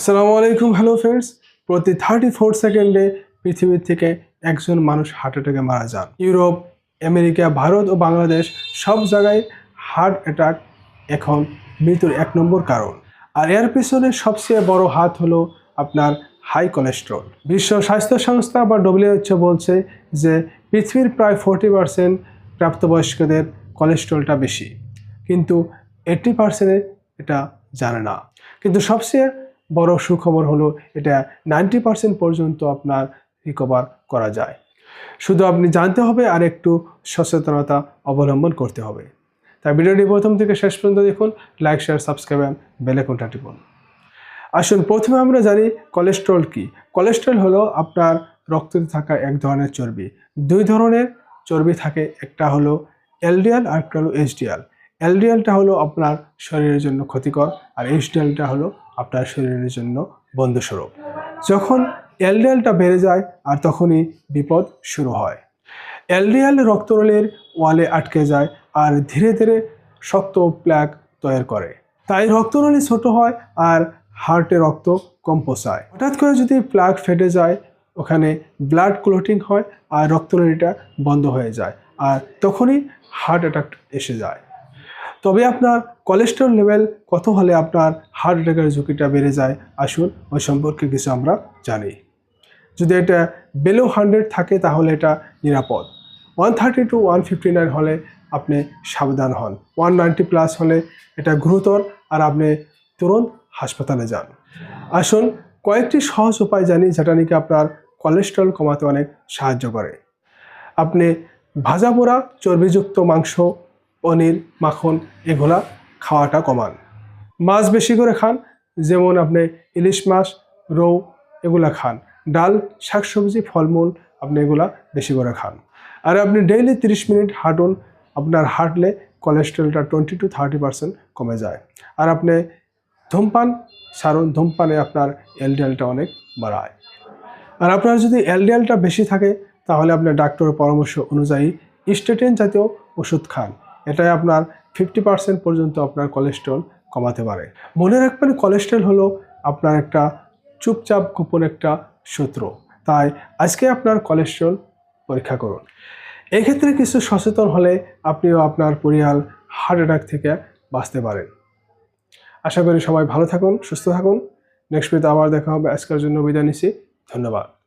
আসসালামু আলাইকুম hello friends প্রতি থার্টি ফোর সেকেন্ডে পৃথিবীর থেকে একজন মানুষ হার্ট অ্যাটাকে মারা যান। ইউরোপ, আমেরিকা, ভারত ও বাংলাদেশ সব জায়গায় হার্ট অ্যাটাক এখন মৃত্যুর এক নম্বর কারণ। আর এর পিছনে সবচেয়ে বড় হাত হলো আপনার হাই কোলেস্ট্রল বিশ্ব স্বাস্থ্য সংস্থা বা ডব্লিউএইচও বলছে যে পৃথিবীর প্রায় ফোরটি পার্সেন্ট প্রাপ্তবয়স্কদের কোলেস্ট্রলটা বেশি। কিন্তু এইট্টি পার্সেন্টে এটা জানে না। কিন্তু সবচেয়ে বড় সুখবর হলো এটা নাইনটি পার্সেন্ট পর্যন্ত আপনার রিকভার করা যায়। শুধু আপনি জানতে হবে আর একটু সচেতনতা অবলম্বন করতে হবে। তাই ভিডিওটি প্রথম থেকে শেষ পর্যন্ত দেখুন লাইক শেয়ার সাবস্ক্রাইব অ্যান্ড বেলেকনটা টিপুন। আসুন, প্রথমে আমরা জানি কোলেস্ট্রল কি। কোলেস্ট্রল হলো আপনার রক্তে থাকা এক ধরনের চর্বি। দুই ধরনের চর্বি থাকে, একটা হলো এলডিএল আর একটা হলো এইচডিএল এলডিএলটা হলো আপনার শরীরের জন্য ক্ষতিকর আর এইচডিএলটা হলো আপনার শরীরের জন্য বন্ধুস্বরূপ। যখন এলডিএলটা বেড়ে যায় আর তখনই বিপদ শুরু হয়। এলডিএল রক্তরোলের ওয়ালে আটকে যায় আর ধীরে ধীরে শক্ত প্ল্যাক তৈরি করে। তাই রক্তনলী ছোট হয় আর হার্টে রক্ত কম পৌঁছায় হঠাৎ করে যদি প্লাগ ফেটে যায়, ওখানে ব্লাড ক্লোটিং হয় আর রক্তনলীটা বন্ধ হয়ে যায় আর তখনই হার্ট অ্যাটাক এসে যায়। তবে আপনার কোলেস্ট্রল লেভেল কত হলে আপনার হার্ট অ্যাটাকের ঝুঁকিটা বেড়ে যায়? আসুন, ওই সম্পর্কে কিছু আমরা জানি। যদি এটা বেলো হান্ড্রেড থাকে, তাহলে এটা নিরাপদ। One thirty two one fifty nine হলে আপনি সাবধান হন। ওয়ান নাইনটি প্লাস হলে এটা গুরুতর, আর আপনি তুরন্ত হাসপাতালে যান। আসুন, কয়েকটি সহজ উপায় জানি, যেটা নাকি আপনার কোলেস্ট্রল কমাতে অনেক সাহায্য করে। আপনি ভাজা পোড়া চর্বিযুক্ত মাংস পনির, মাখন এগুলা খাওয়াটা কমান। মাছ বেশি করে খান, যেমন আপনি ইলিশ মাছ রৌ এগুলা খান। ডাল, শাকসবজি, ফলমূল আপনি এগুলা বেশি করে খান। আর আপনি ডেইলি তিরিশ মিনিট হাঁটুন, আপনার হাঁটলে কোলেস্ট্রলটা টোয়েন্টি টু থার্টি পার্সেন্ট কমে যায়। আর আপনি ধূমপান সারুন, ধূমপানে আপনার এলডিএলটা অনেক বাড়ায়। আর আপনার যদি এলডিএলটা বেশি থাকে, তাহলে আপনার ডাক্তারের পরামর্শ অনুযায়ী স্টেটিন জাতীয় ওষুধ খান। এটাই আপনার ফিফটি পার্সেন্ট পর্যন্ত আপনার কোলেস্ট্রল কমাতে পারে। মনে রাখবেন কোলেস্ট্রল হলো আপনার একটা চুপচাপ গোপন একটা সূত্র তাই আজকে আপনার কোলেস্ট্রল পরীক্ষা করুন। এক্ষেত্রে কিছু সচেতন হলে আপনিও আপনার পরিয়াল হার্ট অ্যাটাক থেকে বাঁচতে পারেন। আশা করি সবাই ভালো থাকুন, সুস্থ থাকুন। নেক্সট ভিডিওতে আবার দেখা হবে। আজকের জন্য বিদায় নিচ্ছি। ধন্যবাদ।